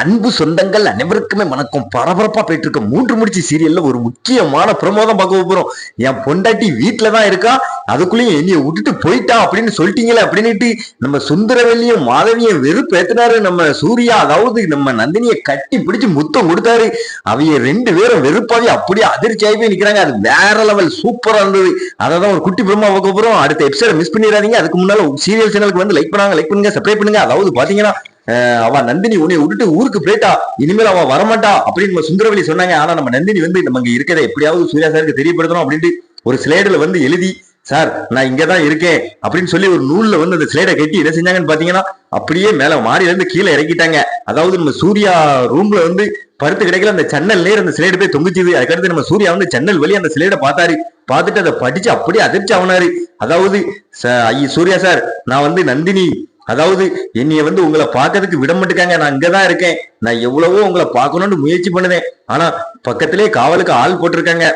அன்பு சொந்தங்கள் அனைவருக்குமே வணக்கம். பரபரப்பா போயிட்டு இருக்க மூன்று முடிச்சு சீரியல்ல ஒரு முக்கியமான பிரமோதம் பார்க்க போறோம். என் பொண்டாட்டி வீட்டுல தான் இருக்கா? அதுக்குள்ளேயும் என்னைய விட்டுட்டு போயிட்டா அப்படின்னு சொல்லிட்டீங்களே அப்படின்னுட்டு நம்ம சுந்தரவெல்லியும் மாதவியும் வெறுப்பு ஏத்தினாரு நம்ம சூர்யா அதாவது நம்ம நந்தினியை கட்டி பிடிச்சு முத்தம் கொடுத்தாரு. அவைய ரெண்டு பேரும் வெறுப்பாவே அப்படியே அதிர்ச்சி ஆகி போய் நிக்கிறாங்க. அது வேற லெவல் சூப்பரா இருந்தது. அதை தான் ஒரு குட்டி பிரமா பார்க்க போறோம். அடுத்த எபிசோட மிஸ் பண்ணிடாதீங்க. அதுக்கு முன்னால சீரியல் சேனலுக்கு வந்து லைக் பண்ணாங்க லைக் பண்ணுங்க சப்ஸ்கிரைப் பண்ணுங்க. அதாவது பாத்தீங்கன்னா அவ நந்தினி உன்னை விட்டுட்டு ஊருக்கு போயிட்டா. இனிமேல் அவ வரமாட்டா அப்படின்னு நம்ம சுந்தரவழி சொன்னாங்க. ஆனா நம்ம நந்தினி வந்து நம்ம இங்க இருக்கிறத எப்படியாவது சூர்யா சாருக்கு தெரியப்படுத்தணும் அப்படின்ட்டு ஒரு ஸ்லைடில் வந்து எழுதி சார் நான் இங்கதான் இருக்கேன் அப்படின்னு சொல்லி ஒரு நூல்ல வந்து அந்த ஸ்லேடை கட்டி என்ன செஞ்சாங்கன்னு பாத்தீங்கன்னா அப்படியே மேல மாடியில இருந்து கீழே இறக்கிட்டாங்க. அதாவது நம்ம சூர்யா ரூம்ல வந்து படுத்து கிடைக்கல அந்த சன்னல் நேர் அந்த ஸ்லேடு போய் தொங்குச்சுது. அதுக்கடுத்து நம்ம சூர்யா வந்து சன்னல் வழி அந்த ஸ்லேடை பார்த்தாரு. பார்த்துட்டு அதை படிச்சு அப்படியே அதிர்ச்சி ஆனாரு அதாவது ச- சூர்யா சார் நான் வந்து நந்தினி அதாவது என்னைய வந்து உங்களை பார்க்கறதுக்கு விட மாட்டேங்க நான் இங்கதான் இருக்கேன். நான் எவ்வளவோ உங்களை பார்க்கணும்னு முயற்சி பண்ணுவேன். ஆனா பக்கத்திலே காவலுக்கு ஆள் போட்டிருக்காங்க.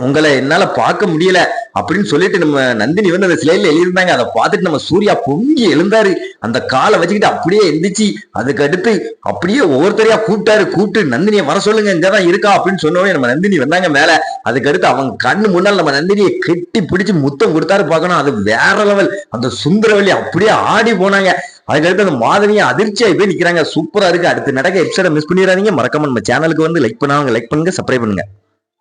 உங்களை என்னால பார்க்க முடியல அப்படின்னு சொல்லிட்டு நம்ம நந்தினி வந்து அந்த சிலையில எழுதியிருந்தாங்க. அதை பார்த்துட்டு நம்ம சூர்யா பொங்கி எழுந்தாரு. அந்த காலை வச்சுக்கிட்டு அப்படியே எந்திரிச்சு அதுக்கு அடுத்து அப்படியே ஒவ்வொருத்தரையா கூப்பிட்டாரு. கூப்பிட்டு நந்தினியை வர சொல்லுங்க இங்கதான் இருக்கா? அப்படின்னு சொன்னோடனே நம்ம நந்தினி வந்தாங்க மேல. அதுக்கு அடுத்து அவங்க கண்ணு முன்னால் நம்ம நந்தினியை கெட்டி பிடிச்சு முத்தம் கொடுத்தாரு பார்க்கணும். அது வேற லெவல் அந்த சுந்தரவல்லி அப்படியே ஆடி போனாங்க. அதுக்கடுத்து அந்த மாதவியும் அதிர்ச்சியாக போய் நிற்கிறாங்க சூப்பராக இருக்கு. அடுத்து நடக்க எபிசோட மிஸ் பண்ணிடாதீங்க. மறக்காம நம்ம சேனலுக்கு வந்து லைக் பண்ணாங்க லைக் பண்ணுங்க சப்ஸ்கிரைப் பண்ணுங்க.